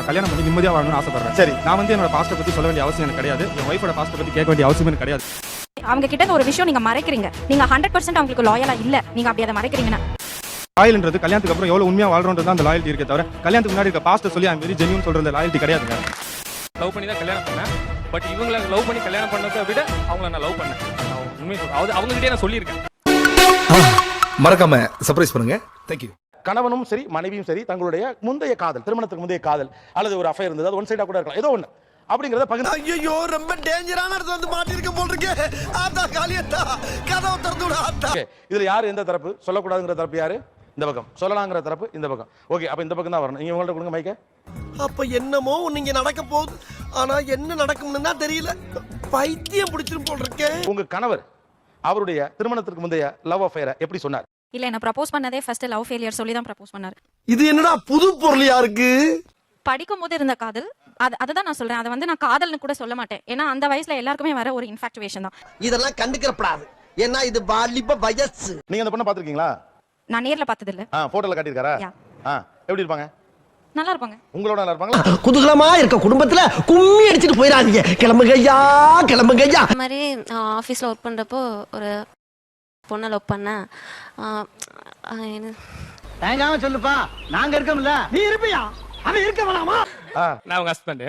நான் கல்யாணம் பண்ணி நிம்மதியா வாழணும்னு ஆசைப்படுறேன். சரி. நான் வந்து என்னோட பாஸ்ட்டை பத்தி சொல்ல வேண்டிய அவசியம் எனக்கு கிடையாது. என் ஒய்ஃபோட பாஸ்ட்டை பத்தி கேட்க வேண்டிய அவசியம் எனக்கு கிடையாது. அவங்க கிட்ட ஒரு விஷயம் நீங்க மறைக்கிறீங்க. நீங்க ஹண்ட்ரட் பர்சன்ட் அவங்களுக்கு லாயலா இல்ல. நீங்க அப்படி அதை மறைக்கிறீங்கன்னா. லாயல்ன்றது கல்யாணத்துக்கு அப்புறம் எவ்வளவு உண்மையா வாழ்றோன்றது தான் அந்த லாயல்ட்டி இருக்கே தவிர கல்யாணத்துக்கு முன்னாடி இருக்க பாஸ்ட்டை சொல்லி அந்த வெரி ஜென்யூன் சொல்ற லாயல்ட்டி கிடையாதுங்க லவ் பண்ணி தான் கல்யாணம் பண்ணேன். பட் இவங்கள லவ் பண்ணி கல்யாணம் பண்ணதை விட அவங்கள நான் லவ் பண்ணேன். நான் உண்மை சொல்றேன். அது அவங்ககிட்டயே நான் சொல்லியிருக்கேன். மறக்காம சர்ப்ரைஸ் பண்ணுங்க. தேங்க்யூ கணவனும் சரி மனைவியும் சரி தங்களுடைய முந்தைய காதல் திருமணத்துக்கு முந்தைய காதல் அல்லது ஒரு அஃபைர் இருந்தது அது ஒன் சைடா கூட இருக்கலாம். ஏதோ ஒண்ணு. அப்படிங்கறத பகிர்ந்து ஐயோ ரொம்ப டேஞ்சரான இடத்துல வந்து மாட்டிருக்க போல் இருக்கே ஆத்தா காளியத்தா கதவை திறந்து ஆத்தா. இதுல யார் எந்த தரப்பு? சொல்லக்கூடாதுங்கிற தரப்பு யாரு? இந்த பக்கம். சொல்லலாங்கிற தரப்பு இந்த பக்கம். ஓகே அப்ப இந்த பக்கம் தான் வரணும். நீங்க உங்கள்ட்ட கொடுங்க மைக்க அப்ப என்னமோ நீங்க நடக்க போகுது. ஆனா என்ன நடக்கும்னு தான் தெரியல. பைத்தியம் பிடிச்சிரும் போல் இருக்கே. உங்க கணவர் அவருடைய திருமணத்திற்கு முந்தைய லவ் அஃபேரை எப்படி சொன்னார்? இல்ல என்ன ப்ரப்போஸ் பண்ணதே ஃபர்ஸ்ட் லவ் ஃபெயிலியர் சொல்லி தான் ப்ரப்போஸ் பண்ணாரு. இது என்னடா புது பொருளியா இருக்கு? படிக்கும் போது இருந்த காதல் அது அதுதான் நான் சொல்றேன். அதை வந்து நான் காதல்னு கூட சொல்ல மாட்டேன். ஏன்னா அந்த வயசுல எல்லாருக்குமே வர ஒரு இன்ஃபாக்சுவேஷன் தான். இதெல்லாம் கண்டுக்கிறப்படாது. ஏன்னா இது வாலிப வயசு. நீங்க அந்த பொண்ணை பாத்திருக்கீங்களா நான் நேர்ல பார்த்தது இல்ல ஆ போட்டோல காட்டியிருக்காரா. ஆ எப்படி இருப்பாங்க? நல்லா இருப்பாங்க. உங்களோட நல்லா இருப்பாங்களா? குதூகலமா இருக்க குடும்பத்துல கும்மி அடிச்சிட்டு போயிடாதீங்க. கிளம்புங்க ஐயா கிளம்புங்க ஐயா இந்த மாதிரி நான் ஆஃபீஸில் ஒர்க் பண்ணுறப்போ ஒரு பொண்ணை லவ் பண்ணேன் தயங்காம சொல்லுப்பா. நாங்க இருக்கோம்ல. நீ இருப்பியா? அவன் இருக்க வேணாமா? நான் அவங்க ஹஸ்பண்டு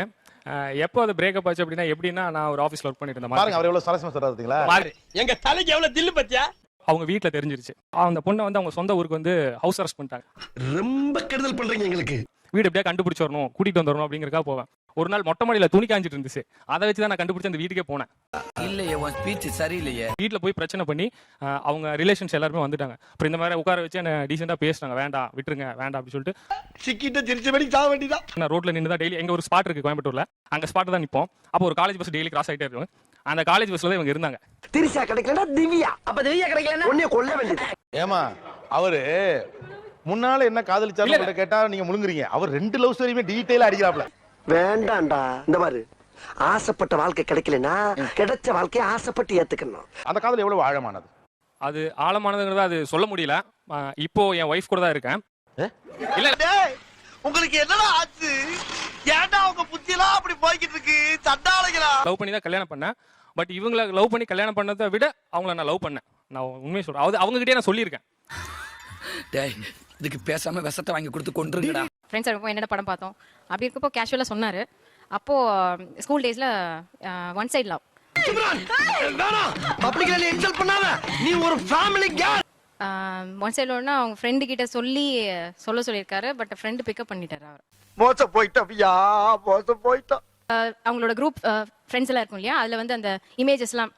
எப்போ அது பிரேக்கப் ஆச்சு அப்படின்னா எப்படின்னா நான் ஒரு ஆஃபீஸில் ஒர்க் பண்ணிட்டு இருந்தேன் பாருங்க அவர் எவ்வளவு சரசமா சொல்றாரு பாத்தீங்களா? எங்க தலைக்கு எவ்வளவு தில்லு பத்தியா? அவங்க வீட்டில் தெரிஞ்சிருச்சு. அந்த பொண்ணை வந்து அவங்க சொந்த ஊருக்கு வந்து ஹவுஸ் அரெஸ்ட் பண்ணிட்டாங்க. ரொம்ப கெடுதல் பண்றீங்க எங்களுக்கு. வீடு எப்படியா கண்டுபிடிச்சு வரணும் கூட்டிட்டு வந்துடணும் அப்படிங்கறக்கா போவேன். ஒரு நாள் மொட்டை மாடியில துணி காஞ்சிட்டு இருந்துச்சு. அதை வச்சு தான் நான் கண்டுபிடிச்சு அந்த வீட்டுக்கே போனேன். இல்லையே உன் ஸ்பீச் சரியில்லையே. வீட்ல போய் பிரச்சனை பண்ணி அவங்க ரிலேஷன்ஸ் எல்லாருமே வந்துட்டாங்க. அப்புறம் இந்த மாதிரி உட்கார வச்சு என்ன டீசெண்டா பேசினாங்க. வேண்டாம் விட்டுருங்க வேண்டாம் அப்படின்னு சொல்லிட்டு சிக்கிட்ட சிரிச்சபடி சாக வேண்டியதான் நான் ரோட்ல நின்று தான் டெய்லி எங்க ஒரு ஸ்பாட் இருக்கு கோயம்புத்தூர்ல. அங்க ஸ்பாட் தான் நிப்போம். அப்போ ஒரு காலேஜ் பஸ் டெய்லி கிராஸ் ஆயிட்டே இருக்கும். அந்த காலேஜ் பஸ்ல தான் இவங்க இருந்தாங்க. திரிசா கிடைக்கலன்னா திவ்யா. அப்ப திவ்யா கிடைக்கலன்னா? உன்னைய கொல்ல வேண்டியது. ஏமா அவரு முன்னால என்ன காதலிச்சாலும் உங்கள்ட்ட கேட்டா நீங்க முழுங்குறீங்க. அவர் ரெண்டு லவ் ஸ்டோரியுமே டீடைலா அடிக்கிறாப்ல வேண்டாம்டா. இந்த மாதிரி ஆசைப்பட்ட வாழ்க்கை கிடைக்கலனா கிடைச்ச வாழ்க்கையை ஆசைப்பட்டு ஏத்துக்கணும். அந்த காதல் எவ்வளவு ஆழமானது? அது ஆழமானதுங்கிறத அது சொல்ல முடியல. இப்போ என் ஒய்ஃப் கூட தான் இருக்கேன்? இல்ல உங்களுக்கு என்னடா ஆச்சு? ஏன்டா உங்க புத்தியெல்லாம் அப்படி போய்கிட்டு இருக்கு? சண்டாளைகளா? லவ் பண்ணி தான் கல்யாணம் பண்ணேன். பட் இவங்கள லவ் பண்ணி கல்யாணம் பண்ணதை விட அவங்கள நான் லவ் பண்ணேன். நான் உண்மையை சொல்றேன். அது அவங்ககிட்டயே நான் சொல்லியிருக்கேன். டேய் இதுக்கு பேசாம விஷத்தை வாங்கி கொடுத்து கொண்டுருங்கடா ஃப்ரெண்ட்ஸ் இருப்போம் என்னென்ன படம் பார்த்தோம்? அப்படி இருக்கப்போ கேஷுவலாக சொன்னாரு. அப்போ ஸ்கூல் டேஸ்ல ஒன் சைட் லவ் நீ ஒரு ஃபேமிலி கேர்ள் ஒன் சைட் லவ்னா அவங்க ஃப்ரெண்டு கிட்ட சொல்லி சொல்ல சொல்லியிருக்காரு பட் ஃப்ரெண்டு பிக்கப் பண்ணிட்டாரு அவர். மோச போயிட்டா மோச போயிட்டோம் ஆஹ் அவங்களோட குரூப் ஃப்ரெண்ட்ஸ் எல்லாம் இருக்கும் இல்லையா? அதுல வந்து அந்த இமேஜஸ்லாம்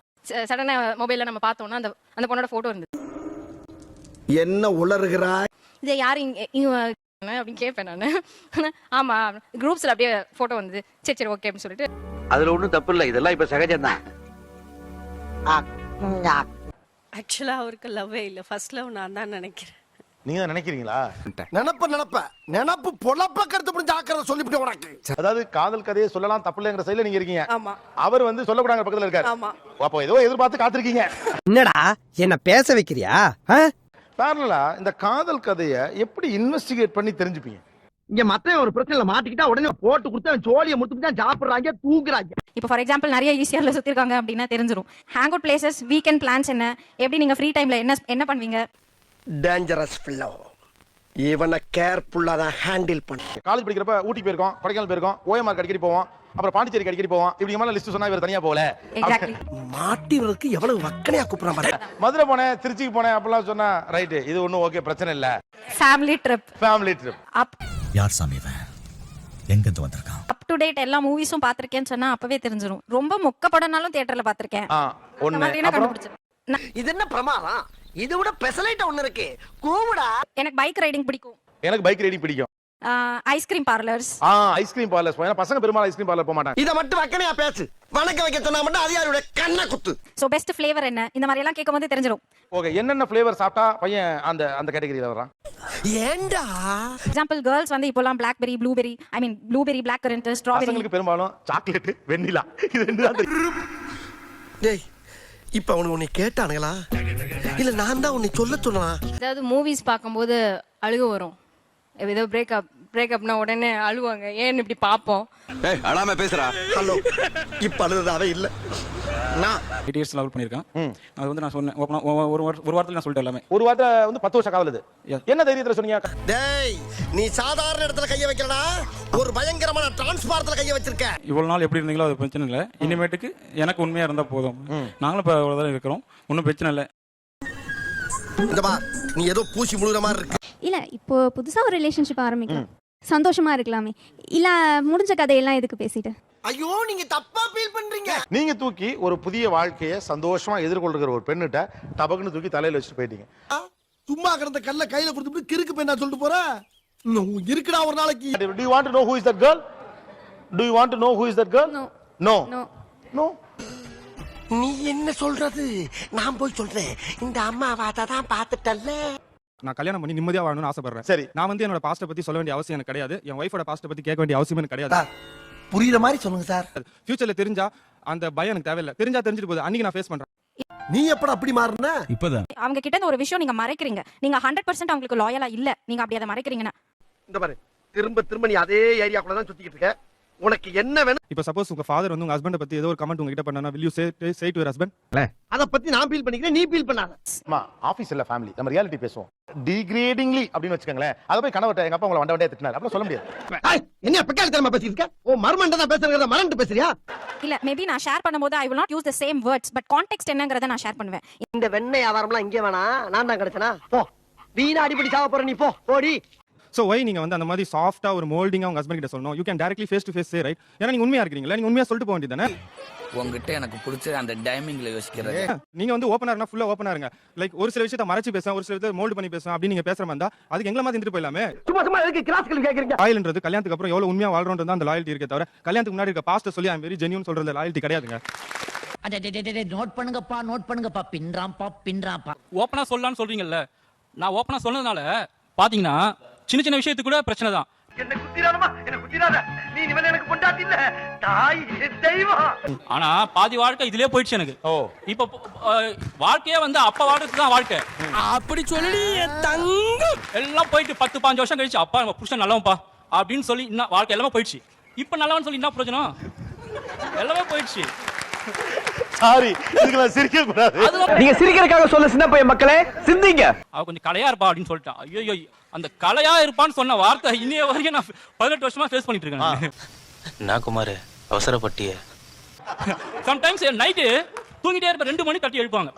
சடனா மொபைல்ல நம்ம பார்த்தோம்னா அந்த அந்த பொண்ணோட போட்டோ இருந்தது. என்ன உளறுகிறாய்? இதை யார் அப்படின்னு கேட்பேன் நான். ஆமா குரூப்ஸ்ல அப்படியே போட்டோ வந்தது. சரி சரி ஓகே அப்படின்னு சொல்லிட்டு. அதுல ஒண்ணும் தப்பு இல்ல. இதெல்லாம் இப்ப சகஜம் தான் ஆக்சுவலா அவருக்கு லவ்வே இல்ல. ஃபர்ஸ்ட் லவ் நான் தான் நினைக்கிறேன். நீங்க நினைக்கிறீங்களா? நினப்ப நினப்ப. நினப்பு பொழப்ப கருத்து புரிஞ்சு ஆக்கிறத சொல்லிவிட்டு உனக்கு. அதாவது காதல் கதையை சொல்லலாம் தப்பு இல்லைங்கிற சைடுல நீங்க இருக்கீங்க. ஆமா. அவர் வந்து சொல்லக்கூடாத பக்கத்துல இருக்காரு. ஆமா. அப்போ ஏதோ எதிர்பார்த்து காத்திருக்கீங்க. என்னடா? என்ன பேச வைக்கிறியா? பேரலா இந்த காதல் கதையை எப்படி இன்வெஸ்டிகேட் பண்ணி தெரிஞ்சுப்பீங்க? இங்க மத்த ஒரு பிரச்சனைல மாட்டிக்கிட்டா உடனே போட்டு கொடுத்து ஜோலியை முடிச்சுட்டு தான் சாப்பிடுறாங்க தூங்குறாங்க. இப்போ ஃபார் எக்ஸாம்பிள் நிறைய ஈஸியாரில் சுற்றிருக்காங்க அப்படின்னா தெரிஞ்சிடும் hang out places weekend plans என்ன? எப்படி நீங்கள் ஃப்ரீ டைமில் என்ன என்ன பண்ணுவீங்க? டேஞ்சரஸ் ஃபில்லோ இவனை கேர்ஃபுல்லா தான் ஹேண்டில் பண்ண. காலேஜ் படிக்கிறப்ப ஊட்டி போயிருக்கோம் கொடைக்கானல் போயிருக்கோம் ஓஎம்ஆர் அடிக்கடி போவோம். அப்புறம் பாண்டிச்சேரிக்கு அடிக்கடி போவோம் இப்படி மாதிரி லிஸ்ட் சொன்னா இவர் தனியா போகல. எக்ஸாக்ட்லி மாட்டிவருக்கு எவ்வளவு வக்கனையா கூப்பிடுறான் மதுரை போனேன் திருச்சிக்கு போனேன் அப்படிலாம் சொன்னா ரைட்டு இது ஒன்றும் ஓகே பிரச்சனை இல்ல. ஃபேமிலி ட்ரிப் ஃபேமிலி ட்ரிப் அப் யார் சாமி இவன்? எங்கிருந்து வந்திருக்கான்? அப் டு டேட் எல்லா மூவிஸும் பார்த்திருக்கேன்னு சொன்னா அப்பவே தெரிஞ்சிடும் ரொம்ப மொக்க படம்னாலும் தியேட்டர்ல ஒண்ணு. நான்- இது என்ன பிரமாதம்? இது விட பெசலைட்ட ஒண்ணு இருக்கு. கூவுடா. எனக்கு பைக் ரைடிங் பிடிக்கும். எனக்கு பைக் ரைடிங் பிடிக்கும். ஐஸ்கிரீம் பார்லர்ஸ் ஆ ஐஸ்கிரீம் பார்லர் ஏன்னா பசங்க பெரும்பாலும் ஐஸ்கிரீம் பார்லர் போக மாட்டாங்க. இத மட்டும் வக்கனையா பேசு. வணக்க வைக்க சொன்னா மட்டும் அது யாருடைய கண்ணை குத்து. ஸோ பெஸ்ட் ஃப்ளேவர் என்ன? இந்த மாதிரி எல்லாம் கேட்கும் போது தெரிஞ்சிடும் ஓகே என்னென்ன ஃப்ளேவர் சாப்பிட்டா பையன் அந்த அந்த கேட்டகரியில வரான் ஏண்டா? எக்ஸாம்பிள் கேர்ள்ஸ் வந்து இப்போலாம் blackberry blueberry I mean blueberry black currant strawberry பசங்களுக்கு பெரும்பாலும் சாக்லேட் வெண்ணிலா இது ரெண்டு தான். டேய் இப்ப அவனுக்கு உன்னை கேட்டானுங்களா? இல்ல நான் தான் உன்னை சொல்ல சொன்னா? அதாவது மூவிஸ் பார்க்கும்போது அழுக வரும். ஏதோ பிரேக்கப் பிரேக்கப்னா உடனே அழுவாங்க. ஏன்னு இப்படி பார்ப்போம்? அழாம பேசுறா ஹலோ இப்ப அழுதாவே இல்ல. நான் எயிட் இயர்ஸ் லவ் பண்ணியிருக்கேன். அது வந்து நான் சொன்னேன். ஆ ஒரு ஒரு வார- ஒரு வாரத்தில் நான் சொல்லிட்டேன் எல்லாமே. ஒரு வாரத்துல வந்து பத்து வருஷம் காதல் இது Yes. என்ன தைரியத்துல சொன்னீங்க? டேய் நீ சாதாரண இடத்துல கைய வைக்கலடா. ஒரு பயங்கரமான டிரான்ஸ்பாரத்துல கைய வச்சிருக்க. இவ்வளவு நாள் எப்படி இருந்தீங்களோ அது பிரச்சனை இல்லை. இனிமேட்டுக்கு எனக்கு உண்மையா இருந்தா போதும். நாங்களும் இப்போ அவ்வளோதான் இருக்கிறோம். ஒன்றும் பிரச்சனை இல்லை. இந்த பா நீ ஏதோ பூசி முழுகிற மாதிரி இருக்கு. இல்ல இப்போ புதுசா ஒரு ரிலேஷன்ஷிப் ஆரம்பிக்கலாம் சந்தோஷமா இருக்கலாமே இல்ல முடிஞ்ச கதையெல்லாம் எதுக்கு பேசிட்டு ஐயோ நீங்க தப்பா ஃபீல் பண்றீங்க நீங்க தூக்கி ஒரு புதிய வாழ்க்கையை சந்தோஷமா எதிர்கொள்கிற ஒரு பெண்ணுட்ட டபக்குன்னு தூக்கி தலையில வச்சுட்டு போயிட்டீங்க சும்மா கிடந்த கல்ல கையில கொடுத்துட்டு கிறுக்கு போய் நான் சொல்லிட்டு இன்னும் இருக்குடா ஒரு நாளைக்கு you want to know who is that girl? Do you want to know who is that girl? No. No. No. No. நீ என்ன சொல்றது நான் போய் சொல்றேன் இந்த அம்மா வாத்தா தான் பாத்துட்டல்ல நான் கல்யாணம் பண்ணி நிம்மதியா வாழணும்னு ஆசைப்படுறேன். சரி. நான் வந்து என்னோட பாஸ்ட்டை பத்தி சொல்ல வேண்டிய அவசியம் எனக்கு கிடையாது. என் ஒய்ஃபோட பாஸ்ட்டை பத்தி கேட்க வேண்டிய அவசியம் எனக்கு கிடையாது. புரியுற மாதிரி சொல்லுங்க சார். ஃபியூச்சர்ல தெரிஞ்சா அந்த பயம் எனக்கு தேவையில்லை. தெரிஞ்சா தெரிஞ்சுட்டு போகுது. அன்னைக்கு நான் ஃபேஸ் பண்றேன். நீ எப்படா அப்படி மாறின? இப்பதான். அவங்க கிட்ட இருந்து ஒரு விஷயம் நீங்க மறைக்கிறீங்க. நீங்க ஹண்ட்ரட் பர்சன்ட் அவங்களுக்கு லாயலா இல்ல. நீங்க அப்படி அதை மறைக்கிறீங்கன்னா. இந்த பாரு திரும்ப திரும்ப நீ அதே ஏரியாக்குள்ள தான் சுத்திக்கிட்டு இருக்க. உனக்கு என்ன வேணும்? இப்போ சப்போஸ் உங்க ஃபாதர் வந்து உங்க ஹஸ்பண்ட் பத்தி ஏதோ ஒரு கமெண்ட் உங்ககிட்ட பண்ணா will you say say to your husband? அத பத்தி நான் ஃபீல் பண்ணிக்கிறேன் நீ ஃபீல் பண்ணாத. அம்மா ஆபீஸ் இல்ல ஃபேமிலி நம்ம ரியாலிட்டி பேசுவோம். டிகிரேடிங்லி அப்படின்னு வச்சுக்கோங்களேன். அதை போய் கணவர்ட்ட எங்க அப்பா உங்களை வண்ட வண்டியா திட்டினாரு. அப்படி சொல்ல முடியாது. என்ன பெக்கால தரமா பேசிட்டு இருக்க? ஓ மர்மண்ட தான் பேசுறத மறந்து பேசுறியா? இல்ல மேபி நான் ஷேர் பண்ணும்போது I will not use the same words but context என்னங்கறத நான் ஷேர் பண்ணுவேன். இந்த வெண்ணெய் வியாபாரம்லாம் இங்கே வேணா நான் தான் கிடைச்சனா? போ. வீணா அடிப்படி சாவ போற நீ போ. போடி ஸோ ஒய் நீங்க வந்து அந்த மாதிரி சாஃப்டா ஒரு மோல்டிங்கா உங்க ஹஸ்பண்ட் கிட்ட சொல்லணும்? You can directly face to face say right ஏன்னா நீங்க உண்மையா இருக்கீங்களா நீங்க உண்மையா சொல்லிட்டு போக வேண்டியதானே உங்ககிட்ட எனக்கு பிடிச்ச அந்த டைமிங்ல யோசிக்கிறது. நீங்க வந்து ஓப்பனா இருந்தா ஃபுல்லா ஓப்பனா இருங்க. லைக் ஒரு சில விஷயத்தை மறைச்சு பேசுவேன் ஒரு சில விஷயத்தை மோல்டு பண்ணி பேசுவேன் அப்படின்னு நீங்க பேசுற மாதிரி இருந்தா அதுக்கு எங்களை மாதிரி இருந்துட்டு போயிடலாமே? சும்மா சும்மா எதுக்கு கிளாஸ் கேள்வி கேக்குறீங்க? லாயல்ன்றது கல்யாணத்துக்கு அப்புறம் எவ்வளவு உண்மையா வாழ்றோன்றது தான் அந்த லாயல்ட்டி இருக்கே தவிர கல்யாணத்துக்கு முன்னாடி இருக்க பாஸ்ட்டை சொல்லி ஐம் வெரி ஜென்யூன் சொல்றது லாயல்ட்டி கிடையாதுங்க. நோட் பண்ணுங்கப்பா நோட் பண்ணுங்கப்பா. பின்றாம்பா பின்றாம்பா ஓப்பனாக சொல்லலாம்னு சொல்றீங்கல்ல. நான் ஓப்பனாக சொன்னதுனால பார்த்தீங்கன்னா சின்ன சின்ன விஷயத்துக்கு கூட பிரச்சனை தான். என்ன குத்திராதமா என்ன குத்திராத. நீ இனிமேல் எனக்கு பொண்டாட்டி இல்ல. தாய் தெய்வம். ஆனா பாதி வாழ்க்கை இதுலயே போயிடுச்சு எனக்கு. ஓ. இப்போ வாழ்க்கையே வந்து அப்பா வாழ்க்கை தான் வாழ்க்கை. அப்படி சொல்லி தங்கம். எல்லாம் போயிட்டு பத்து பாஞ்சு வருஷம் கழிச்சு அப்பா நம்ம புருஷன் நல்லவன்ப்பா. அப்படின்னு சொல்லி இன்னும் வாழ்க்கை எல்லாமே போயிடுச்சு. இப்போ நல்லவன் சொல்லி என்ன பிரயோஜனம்? எல்லாமே போயிடுச்சு. சாரி இதுக்கு நான் சிரிக்க கூடாது நீங்க சிரிக்கிறதுக்காக சொல்ல சின்ன பையன் மக்களே சிந்திங்க. அவ கொஞ்சம் கலையா இருப்பா அப்படின்னு சொல்லிட்டான் ஐயோ அந்த கலையா இருப்பான்னு சொன்ன வார்த்தை இன்னைய வரைக்கும் நான் பதினெட்டு வருஷமா ஃபேஸ் பண்ணிட்டு இருக்கேன் நான். குமார் அவசரப்பட்டிய. சம்டைம்ஸ் நைட்டு தூங்கிட்டே இருப்ப ரெண்டு மணி தட்டி எழுப்பாங்க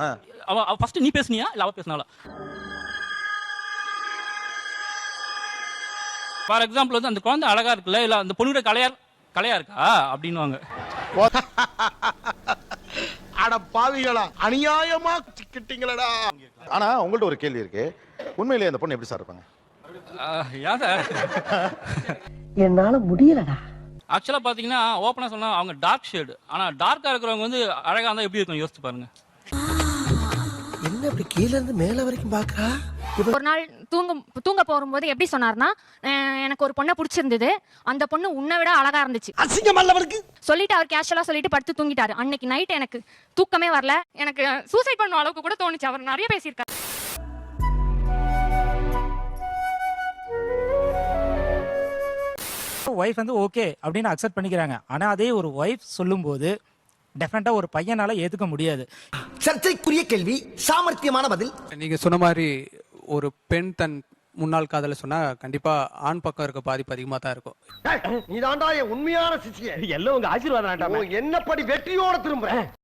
அவ அவ ஃபர்ஸ்ட் நீ பேசுனியா? இல்ல அவ பேசினாலா ஃபார் எக்ஸாம்பிள் வந்து அந்த குழந்தை அழகா இருக்குல்ல இல்ல அந்த பொண்ணுட கலையா கலையா இருக்கா? அப்படின்னுவாங்க. அட பாவிகளா அநியாயமா சிக்கிட்டீங்களடா ஆனா உங்கள்ட்ட ஒரு கேள்வி இருக்கு. உண்மையிலேயே அந்த பொண்ணு எப்படி சார் இருப்பாங்க? என்னால முடியலடா. ஆக்சுவலா பாத்தீங்கன்னா ஓப்பனா சொன்னா அவங்க டார்க் ஷேடு ஆனா டார்க்கா இருக்கிறவங்க வந்து அழகா இருந்தா எப்படி இருக்கும் யோசிச்சு பாருங்க. என்ன இப்படி கீழ இருந்து மேல வரைக்கும் பாக்குறா? ஒரு நாள் தூங்கும் தூங்க போகும்போது எப்படி சொன்னார்னா எனக்கு ஒரு பொண்ணை பிடிச்சிருந்தது. அந்த பொண்ணு உன்னை விட அழகா இருந்துச்சு. அசிங்கம் அல்லவருக்கு சொல்லிட்டு அவர் கேஷுவலா சொல்லிட்டு படுத்து தூங்கிட்டாரு. அன்னைக்கு நைட் எனக்கு தூக்கமே வரல. எனக்கு சூசைட் பண்ண அளவுக்கு கூட தோணுச்சு. அவர் நிறைய பேசியிருக்காரு. ஒய்ஃப் வந்து ஓகே அப்படின்னு அக்செப்ட் பண்ணிக்கிறாங்க. ஆனா அதே ஒரு ஒய்ஃப் சொல்லும்போது டெஃபினட்டா ஒரு பையனால ஏத்துக்க முடியாது. சர்ச்சைக்குரிய கேள்வி சாமர்த்தியமான பதில். நீங்க சொன்ன மாதிரி ஒரு பெண் தன் முன்னாள் காதல சொன்னா கண்டிப்பா ஆண் பக்கம் இருக்க பாதிப்பு அதிகமா தான் இருக்கும். நீ தாண்டா என் உண்மையான சிஷிய. எல்லாம் உங்க ஆசீர்வாதம் என்ன படி வெற்றியோட திரும்புறேன்